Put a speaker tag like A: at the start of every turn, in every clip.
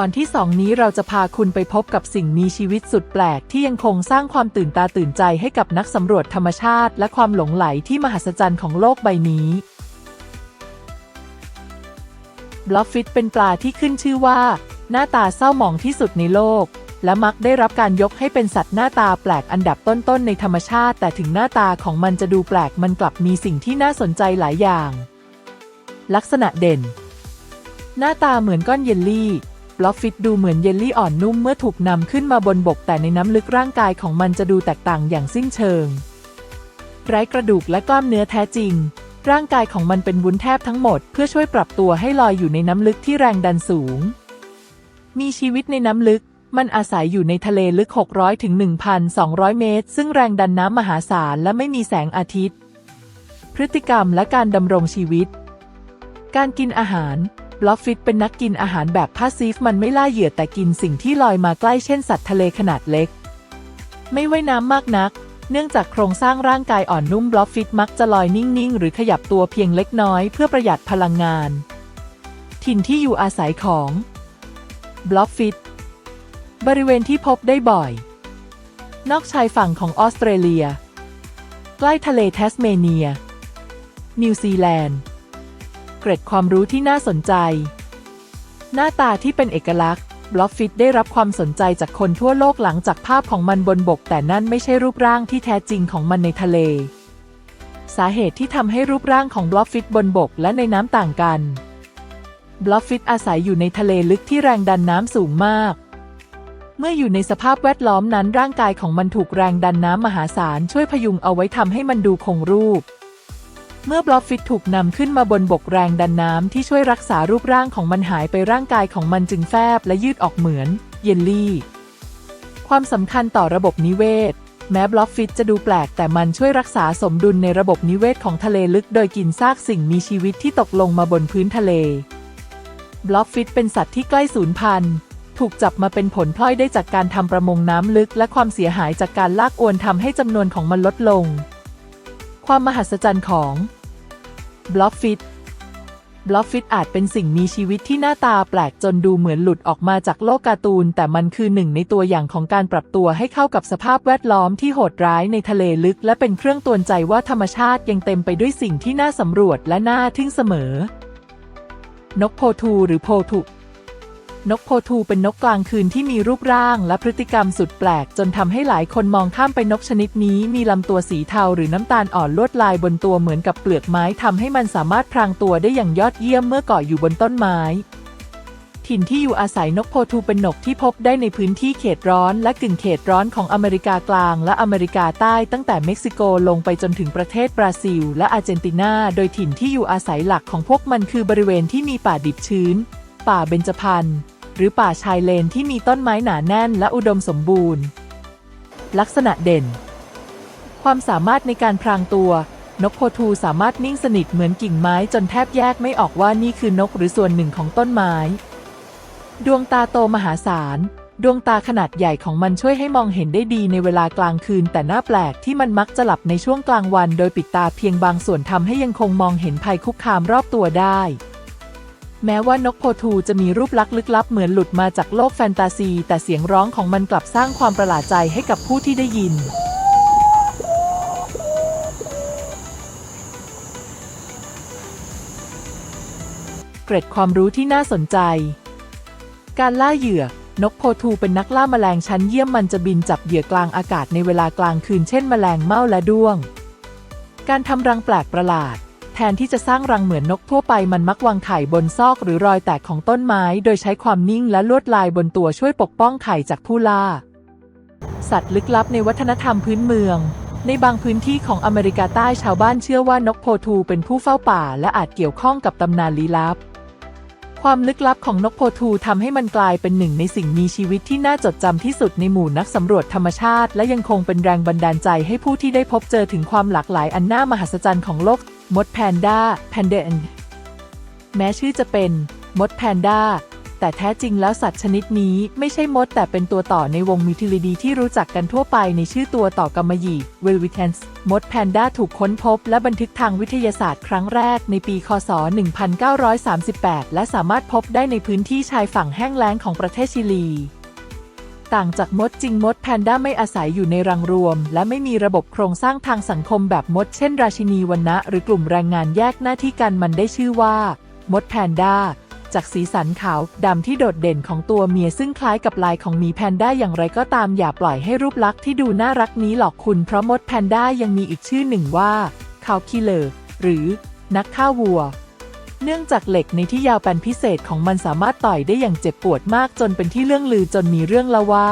A: ตอนที่สองนี้เราจะพาคุณไปพบกับสิ่งมีชีวิตสุดแปลก ที่ยังคงสร้างความตื่นตาตื่นใจให้กับนักสำรวจธรรมชาติ และความหลงไหลที่มหัศจรรย์ของโลกใบนี้บล็อฟฟิตเป็นปลาที่ขึ้นชื่อว่า หน้าตาเศร้าหมองที่สุดในโลก และมักได้รับการยกให้เป็นสัตว์หน้าตาแปลกอันดับต้นๆในธรรมชาติ แต่ถึงหน้าตาของมันจะดูแปลกมันกลับมีสิ่งที่น่าสนใจหลายอย่าง ลักษณะเด่น หน้าตาเหมือนก้อนเยลลี่ บล็อฟฟิตดูเหมือนเยลลี่อ่อนนุ่มเมื่อถูกนำขึ้นมาบนบกแต่ในน้ำลึกร่างกายของมันจะดูแตกต่างอย่างสิ้นเชิง ไร้กระดูกและกล้ามเนื้อแท้จริง ร่างกายของมันเป็นวุ้นแทบทั้งหมด เพื่อช่วยปรับตัวให้ลอยอยู่ในน้ำลึกที่แรงดันสูง มีชีวิตในน้ำลึก มันอาศัยอยู่ในทะเลลึก 600ถึง1,200 เมตร ซึ่งแรงดันน้ำมหาศาลและไม่มีแสงอาทิตย์ พฤติกรรมและการดำรงชีวิต การกินอาหาร ล็อฟฟิตเป็นนักกินอาหารแบบพาสซีฟมันไม่ล่าเหยื่อแต่กินสิ่งที่ลอยมาใกล้เช่นสัตว์ทะเลขนาดเล็ก ไม่ว่ายน้ำมากนัก เนื่องจากโครงสร้างร่างกายอ่อนนุ่มบล็อฟฟิตมักจะลอยนิ่งๆ หรือขยับตัวเพียงเล็กน้อยเพื่อประหยัดพลังงาน ถิ่นที่อยู่อาศัยของบล็อฟฟิตบริเวณที่พบได้บ่อย นอกชายฝั่งของออสเตรเลีย ใกล้ทะเลแทสเมเนีย นิวซีแลนด์ เกร็ดความรู้ที่น่าสนใจ หน้าตาที่เป็นเอกลักษณ์บล็อฟฟิตได้รับความสนใจจากคนทั่วโลกหลังจากภาพของมันบนบก แต่นั่นไม่ใช่รูปร่างที่แท้จริงของมันในทะเล สาเหตุที่ทำให้รูปร่างของบล็อฟฟิตบนบกและในน้ำต่างกันบล็อฟฟิตอาศัยอยู่ในทะเลลึกที่แรงดันน้ำสูงมาก เมื่ออยู่ในสภาพแวดล้อมนั้นร่างกายของมันถูกแรงดันน้ำมหาศาลช่วยพยุงเอาไว้ทำให้มันดูคงรูป เมื่อบล็อฟฟิตถูกนำขึ้นมาบนบกแรงดันน้ำที่ช่วยรักษารูปร่างของมันหายไปร่างกายของมันจึงแฟบและยืดออกเหมือนเยลลี่ ความสำคัญต่อระบบนิเวศ แม้บล็อฟฟิตจะดูแปลกแต่มันช่วยรักษาสมดุลในระบบนิเวศของทะเลลึก โดยกินซากสิ่งมีชีวิตที่ตกลงมาบนพื้นทะเล บล็อฟฟิตเป็นสัตว์ที่ใกล้สูญพันธุ์ถูกจับมาเป็นผลพลอยได้จากการทำประมงน้ำลึก และความเสียหายจากการลากอวนทำให้จำนวนของมันลดลง ความมหัศจรรย์ของ บล็อกฟิตบล็อกฟิตอาจเป็นสิ่งมีชีวิตที่หน้าตาแปลกจนดูเหมือนหลุดออกมาจากโลกการ์ตูน แต่มันคือหนึ่งในตัวอย่างของการปรับตัวให้เข้ากับสภาพแวดล้อมที่โหดร้ายในทะเลลึก และเป็นเครื่องตวนใจว่าธรรมชาติยังเต็มไปด้วยสิ่งที่น่าสำรวจและน่าทึ่งเสมอ นกโพทูหรือโพทุ นกโพทูเป็นนกกลางคืนที่มีรูปร่างและพฤติกรรมสุดแปลก จนทำให้หลายคนมองข้ามไปนกชนิดนี้มีลำตัวสีเทาหรือน้ำตาลอ่อนลวดลายบนตัวเหมือนกับเปลือกไม้ทำให้มันสามารถพรางตัวได้อย่างยอดเยี่ยมเมื่อเกาะอยู่บนต้นไม้ ถิ่นที่อยู่อาศัยนกโพทูเป็นนกที่พบได้ในพื้นที่เขตร้อนและกึ่งเขตร้อนของอเมริกากลางและอเมริกาใต้ตั้งแต่เม็กซิโกลงไปจนถึงประเทศบราซิล และอาร์เจนตินา โดยถิ่นที่อยู่อาศัยหลักของพวกมันคือบริเวณที่มีป่าดิบชื้น ป่าเบญจพรรณ หรือป่าชายเลนที่มีต้นไม้หนาแน่นและอุดมสมบูรณ์ ลักษณะเด่น ความสามารถในการพรางตัวนกโพทูสามารถนิ่งสนิทเหมือนกิ่งไม้จนแทบแยกไม่ออกว่านี่คือนกหรือส่วนหนึ่งของต้นไม้ ดวงตาโตมหาศาล ดวงตาขนาดใหญ่ของมันช่วยให้มองเห็นได้ดีในเวลากลางคืน แต่น่าแปลกที่มันมักจะหลับในช่วงกลางวัน โดยปิดตาเพียงบางส่วนทำให้ยังคงมองเห็นภัยคุกคามรอบตัวได้ แม้ว่านกโพทูจะมีรูปลักษณ์ลึกลับเหมือนหลุดมาจากโลกแฟนตาซี แต่เสียงร้องของมันกลับสร้างความประหลาดใจให้กับผู้ที่ได้ยิน เกร็ดความรู้ที่น่าสนใจ การล่าเหยื่อนกโพทูเป็นนักล่าแมลงชั้นเยี่ยมมันจะบินจับเหยื่อกลางอากาศในเวลากลางคืนเช่นแมลงเม่าและด้วง การทำรังแปลกประหลาด แทนที่จะสร้างรังเหมือนนกทั่วไปมันมักวางไข่บนซอกหรือรอยแตกของต้นไม้ โดยใช้ความนิ่งและลวดลายบนตัวช่วยปกป้องไข่จากผู้ล่า สัตว์ลึกลับในวัฒนธรรมพื้นเมือง ในบางพื้นที่ของอเมริกาใต้ชาวบ้านเชื่อว่านกโพทูเป็นผู้เฝ้าป่า และอาจเกี่ยวข้องกับตำนานลี้ลับ ความลึกลับของนกโพทูทำให้มันกลายเป็นหนึ่งในสิ่งมีชีวิตที่น่าจดจำที่สุดในหมู่นักสำรวจธรรมชาติ และยังคงเป็นแรงบันดาลใจให้ผู้ที่ได้พบเจอถึงความหลากหลายอันน่ามหัศจรรย์ของโลก มดแพนด้าแพนเดนแม้ชื่อจะเป็นมดแพนด้าแต่แท้จริงแล้วสัตว์ชนิดนี้ไม่ใช่มดแต่เป็นตัวต่อในวงมิทิลิดีที่รู้จักกันทั่วไปในชื่อตัวต่อกำมะหยี่เวลวิเทนส์มดแพนด้าถูกค้นพบและบันทึกทางวิทยาศาสตร์ครั้งแรกในปี คศ 1938 และสามารถพบได้ในพื้นที่ชายฝั่งแห้งแล้งของประเทศชิลี ต่างจากมดจริงมดแพนด้าไม่อาศัยอยู่ในรังรวม และไม่มีระบบโครงสร้างทางสังคมแบบมด เช่น ราชินีวันนะหรือกลุ่มแรงงานแยกหน้าที่กันมันได้ชื่อว่า มดแพนด้าจากสีสันขาวดำที่โดดเด่นของตัวเมียซึ่งคล้ายกับลายของหมีแพนด้าอย่างไรก็ตามอย่าปล่อยให้รูปลักษณ์ที่ดูน่ารักนี้หลอกคุณเพราะมดแพนด้ายังมีอีกชื่อหนึ่งว่าคาวคิเลอร์หรือนักฆ่าวัว เนื่องจากเหล็กในที่ยาวเป็นพิเศษของมันสามารถต่อยได้อย่างเจ็บปวดมากจนเป็นที่เรื่องลือจนมีเรื่องเล่าว่า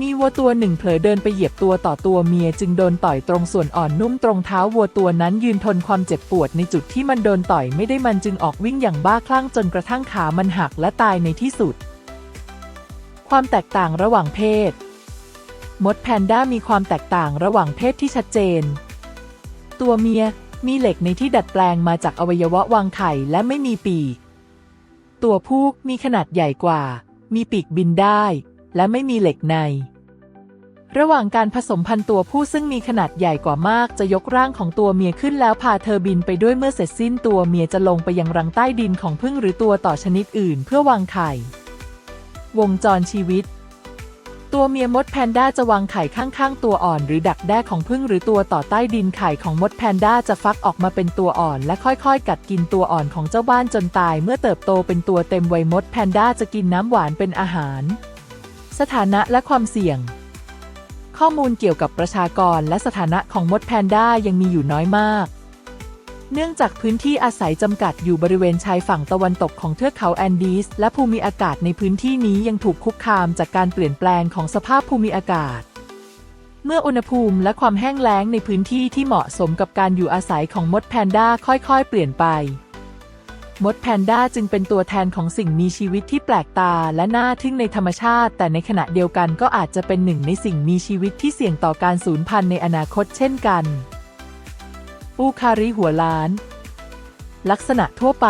A: มีวัวตัวหนึ่งเผลอเดินไปเหยียบตัวต่อตัวเมียจึงโดนต่อยตรงส่วนอ่อนนุ่มตรงเท้าวัวตัวนั้นยืนทนความเจ็บปวดในจุดที่มันโดนต่อยไม่ได้มันจึงออกวิ่งอย่างบ้าคลั่งจนกระทั่งขามันหักและตายในที่สุด ความแตกต่างระหว่างเพศ มดแพนด้ามีความแตกต่างระหว่างเพศที่ชัดเจน ตัวเมีย มีเหล็กในที่ดัดแปลงมาจากอวัยวะวางไข่และไม่มีปีก ตัวผู้มีขนาดใหญ่กว่า มีปีกบินได้ และไม่มีเหล็กใน ระหว่างการผสมพันธุ์ตัวผู้ซึ่งมีขนาดใหญ่กว่ามากจะยกร่างของตัวเมียขึ้นแล้วพาเธอบินไปด้วยเมื่อเสร็จสิ้นตัวเมียจะลงไปยังรังใต้ดินของพึ่งหรือตัวต่อชนิดอื่นเพื่อวางไข่ วงจรชีวิต ตัวเมียมดแพนด้าจะวางไข่ข้างๆ ตัวอ่อน หรือดักแด้ของพึ่งหรือตัวต่อใต้ดินไข่ของมดแพนด้าจะฟักออกมาเป็นตัวอ่อน และค่อยๆ กัดกินตัวอ่อนของเจ้าบ้านจนตาย เมื่อเติบโตเป็นตัวเต็มวัยมดแพนด้าจะกินน้ำหวานเป็นอาหาร สถานะและความเสี่ยง ข้อมูลเกี่ยวกับประชากรและสถานะของมดแพนด้ายังมีอยู่น้อยมาก เนื่องจากพื้นที่อาศัยจำกัดอยู่บริเวณชายฝั่งตะวันตกของเทือกเขาแอนดีส และภูมิอากาศในพื้นที่นี้ยังถูกคุกคามจากการเปลี่ยนแปลงของสภาพภูมิอากาศ เมื่ออุณหภูมิและความแห้งแล้งในพื้นที่ที่เหมาะสมกับการอยู่อาศัยของมดแพนด้าค่อยๆ เปลี่ยนไป มดแพนด้าจึงเป็นตัวแทนของสิ่งมีชีวิตที่แปลกตาและน่าทึ่งในธรรมชาติ แต่ในขณะเดียวกันก็อาจจะเป็นหนึ่งในสิ่งมีชีวิตที่เสี่ยงต่อการสูญพันธุ์ในอนาคตเช่นกัน อูคาริหัวล้าน ลักษณะทั่วไป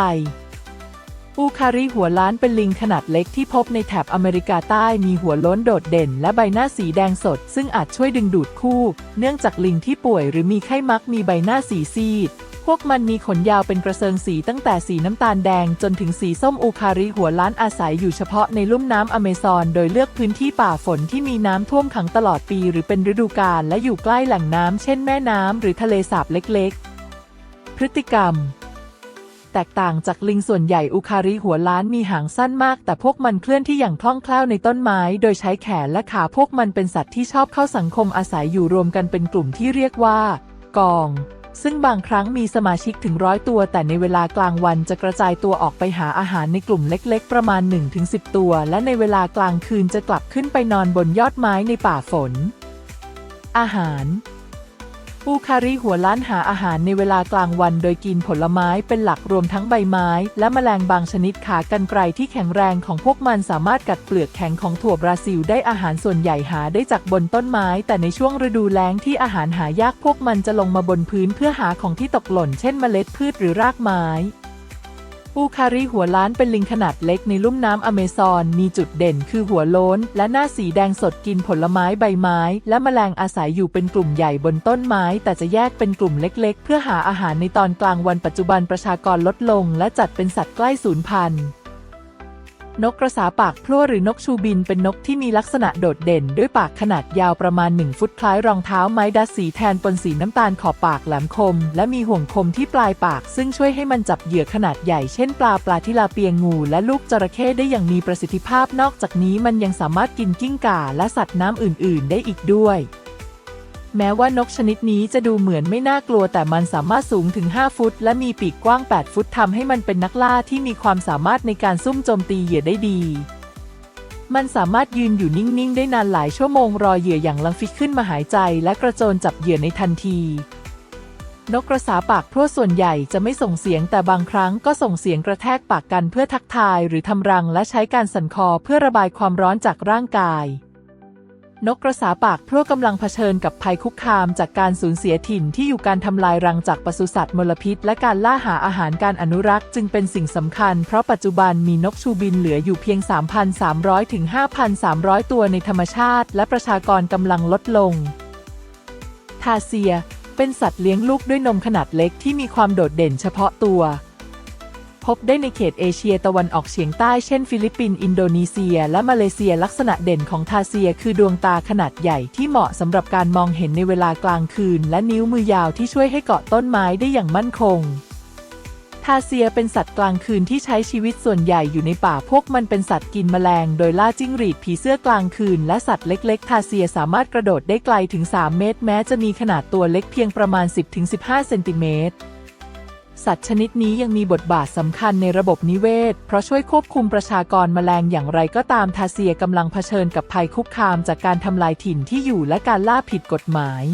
A: อูคาริหัวล้านเป็นลิงขนาดเล็กที่พบในแถบอเมริกาใต้มีหัวล้นโดดเด่นและใบหน้าสีแดงสด ซึ่งอาจช่วยดึงดูดคู่ เนื่องจากลิงที่ป่วยหรือมีไข้มักมีใบหน้าสีซีด พวกมันมีขนยาวเป็นกระเซิงสีตั้งแต่สีน้ำตาลแดงจนถึงสีส้มอูคาริหัวล้านอาศัยอยู่เฉพาะในลุ่มน้ำอเมซอน โดยเลือกพื้นที่ป่าฝนที่มีน้ำท่วมขังตลอดปี หรือเป็นฤดูกาลและอยู่ใกล้แหล่งน้ำเช่นแม่น้ำหรือทะเลสาบเล็กๆ พฤติกรรม แตกต่างจากลิงส่วนใหญ่อุคาริหัวล้านมีหางสั้นมาก แต่พวกมันเคลื่อนที่อย่างคล่องแคล่วในต้นไม้ โดยใช้แขนและขาพวกมันเป็นสัตว์ที่ชอบเข้าสังคมอาศัยอยู่รวมกันเป็นกลุ่มที่เรียกว่ากอง ซึ่งบางครั้งมีสมาชิกถึงร้อยตัว แต่ในเวลากลางวันจะกระจายตัวออกไปหาอาหารในกลุ่มเล็กๆ ประมาณ 1-10 ตัว และในเวลากลางคืนจะกลับขึ้นไปนอนบนยอดไม้ในป่าฝน อาหาร อูคาริหัวล้านหาอาหารในเวลากลางวันโดยกินผลไม้เป็นหลักรวมทั้งใบไม้ และแมลงบางชนิดขากันไกรที่แข็งแรงของพวกมันสามารถกัดเปลือกแข็งของถั่วบราซิลได้อาหารส่วนใหญ่หาได้จากบนต้นไม้ แต่ในช่วงฤดูแล้งที่อาหารหายากพวกมันจะลงมาบนพื้นเพื่อหาของที่ตกหล่นเช่นเมล็ดพืชหรือรากไม้ อูคาริหัวล้านเป็นลิงขนาดเล็กในลุ่มน้ำอเมซอน มีจุดเด่นคือหัวโล้น และหน้าสีแดงสดกินผลไม้ใบไม้ และแมลงอาศัยอยู่เป็นกลุ่มใหญ่บนต้นไม้ แต่จะแยกเป็นกลุ่มเล็กๆ เพื่อหาอาหารในตอนกลางวันปัจจุบันประชากรลดลง และจัดเป็นสัตว์ใกล้สูญพันธุ์ นกกระสาปากพลั่วหรือนกชูบินเป็นนกที่มีลักษณะโดดเด่น ด้วยปากขนาดยาวประมาณ 1 ฟุตคล้ายรองเท้าไม้ดัดสีแทนปนสีน้ำตาลขอบปากแหลมคม และมีห่วงคมที่ปลายปาก ซึ่งช่วยให้มันจับเหยื่อขนาดใหญ่เช่นปลาปลาทิลาเปียงงู และลูกจระเข้ได้อย่างมีประสิทธิภาพนอกจากนี้มันยังสามารถกินกิ้งก่าและสัตว์น้ำอื่น ๆ ได้อีกด้วย แม้ว่านกชนิดนี้จะดูเหมือนไม่น่ากลัวแต่มันสามารถสูงถึง 5 ฟุต และมีปีกกว้าง 8 ฟุตทำให้มันเป็นนักล่าที่มีความสามารถในการซุ่มโจมตีเหยื่อได้ดี มันสามารถยืนอยู่นิ่ง ๆ ได้นานหลายชั่วโมงรอเหยื่ออย่างลังฟิกขึ้นมาหายใจ และกระโจนจับเหยื่อในทันที นกกระสาปากพรั่วส่วนใหญ่จะไม่ส่งเสียงแต่บางครั้งก็ส่งเสียงกระแทกปากกันเพื่อทักทายหรือทำรังและใช้การสั่นคอเพื่อระบายความร้อนจากร่างกาย นกกระสาปากพร่วกำลังเผชิญกับภัยคุกคามจากการสูญเสียถิ่นที่อยู่การทำลายรังจากปศุสัตว์มลพิษ และการล่าหาอาหารการอนุรักษ์จึงเป็นสิ่งสำคัญ เพราะปัจจุบันมีนกชูบินเหลืออยู่เพียง 3,300 ถึง 5,300 ตัวในธรรมชาติ และประชากรกำลังลดลง ทาเซีย เป็นสัตว์เลี้ยงลูกด้วยนมขนาดเล็กที่มีความโดดเด่นเฉพาะตัว พบได้ในเขตเอเชียตะวันออกเฉียงใต้เช่นฟิลิปปินส์อินโดนีเซีย และมาเลเซียลักษณะเด่นของทาเซีย คือดวงตาขนาดใหญ่ที่เหมาะสำหรับการมองเห็นในเวลากลางคืน และนิ้วมือยาวที่ช่วยให้เกาะต้นไม้ได้อย่างมั่นคงทาเซียเป็นสัตว์กลางคืนที่ใช้ชีวิตส่วนใหญ่อยู่ในป่าพวกมันเป็นสัตว์กินแมลง โดยล่าจิ้งหรีดผีเสื้อกลางคืน และสัตว์เล็ก ๆ ทาเซียสามารถกระโดดได้ไกลถึง 3 เมตร แม้จะมีขนาดตัวเล็กเพียงประมาณ 10-15 เซนติเมตร สัตว์ชนิดนี้ยังมีบทบาทสำคัญในระบบนิเวศ เพราะช่วยควบคุมประชากรแมลงอย่างไรก็ตามทาเซียกำลังเผชิญกับภัยคุกคามจากการทำลายถิ่นที่อยู่และการล่าผิดกฎหมาย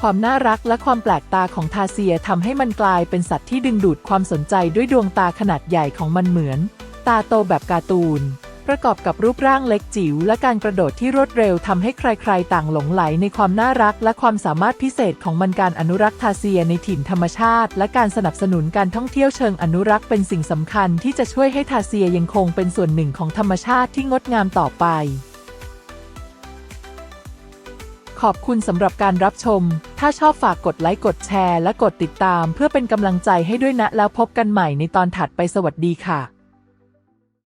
A: ความน่ารักและความแปลกตาของทาเซียทำให้มันกลายเป็นสัตว์ที่ดึงดูดความสนใจด้วยดวงตาขนาดใหญ่ของมันเหมือน ตาโตแบบการ์ตูน ประกอบกับรูปร่างเล็กจิ๋วและการกระโดดที่รวดเร็วทำให้ใครๆ ต่างหลงไหลในความน่ารักและความสามารถพิเศษของมันการอนุรักษ์ทาเซียในถิ่นธรรมชาติ และการสนับสนุนการท่องเที่ยวเชิงอนุรักษ์เป็นสิ่งสำคัญที่จะช่วยให้ทาเซียยังคงเป็นส่วนหนึ่งของธรรมชาติที่งดงามต่อไป ขอบคุณสำหรับการรับชม ถ้าชอบฝากกดไลค์กดแชร์ และกดติดตาม เพื่อเป็นกำลังใจให้ด้วยนะแล้วพบกันใหม่ในตอนถัดไปสวัสดีค่ะ